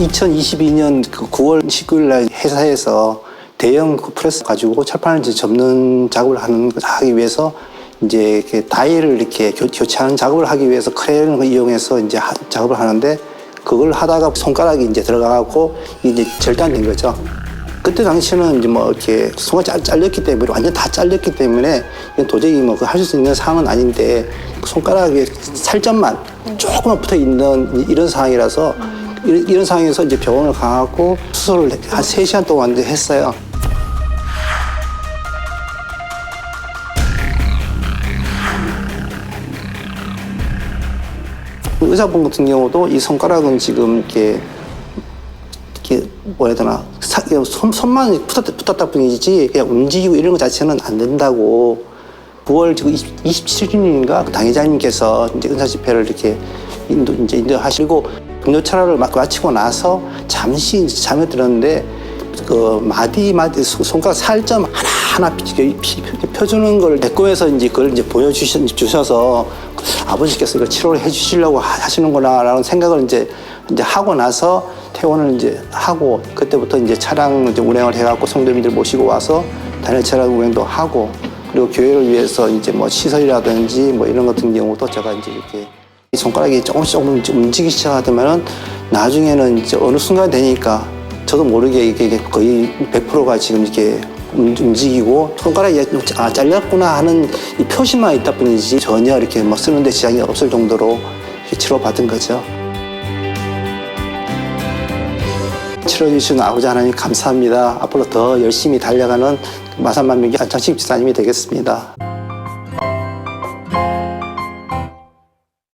2022년 그 9월 19일 날 회사에서 대형 그 프레스 가지고 철판을 이제 접는 작업을 하는 하기 위해서 이제 이렇게 다이를 이렇게 교, 교체하는 작업을 하기 위해서 크레인을 이용해서 이제 하- 작업을 하는데 그걸 하다가 손가락이 이제 들어가고 이제 절단된 거죠. 그때 당시에는 이제 뭐 이렇게 손가 잘 잘렸기 때문에 완전 다 잘렸기 때문에 도저히 뭐 할 수 있는 상황은 아닌데 손가락에 살점만 조금만 붙어 있는 이- 이런 상황이라서 이런, 상황에서 이제 병원을 가고 수술을 한 세시간 동안 했어요. 의사분 같은 경우도 이 손가락은 지금 이렇게 이렇게 뭐라 해야 되나 사- 손, 손만 붙었다, 붙었다 뿐이지 그냥 움직이고 이런 것 자체는 안 된다고. 9월 지금 27일인가? 당회장님께서 이제 은사 집회를 이렇게 인도 이제 인도하시고 분뇨 철학을 막 마치고 나서 잠시 잠에 들었는데 그 마디 마디 손- 손가락 살점 하나 하나 펴주는 걸내 거에서 이제 그걸 이제 보여주셔서 아버지께서 이걸 치료를 해주시려고 하- 하시는구나라는 생각을 이제 이제 하고 나서 퇴원을 이제 하고 그때부터 이제 차량 이제 운행을 해갖고 성도님들 모시고 와서 단일 차량 운행도 하고 그리고 교회를 위해서 이제 뭐 시설이라든지 뭐 이런 같은 경우도 제가 이제 이렇게 이 손가락이 조금씩 조금씩 움직이기 시작하더면은 나중에는 이제 어느 순간 되니까 저도 모르게 이게 거의 100%가 지금 이렇게 움- 움직이고 손가락이 아, 잘렸구나 하는 이 표시만 있다 뿐이지 전혀 이렇게 뭐 쓰는데 지장이 없을 정도로 치료받은 거죠. 치료해주신 아버지 하나님 감사합니다. 앞으로 더 열심히 달려가는 마산만명기 안창식 집사님이 되겠습니다.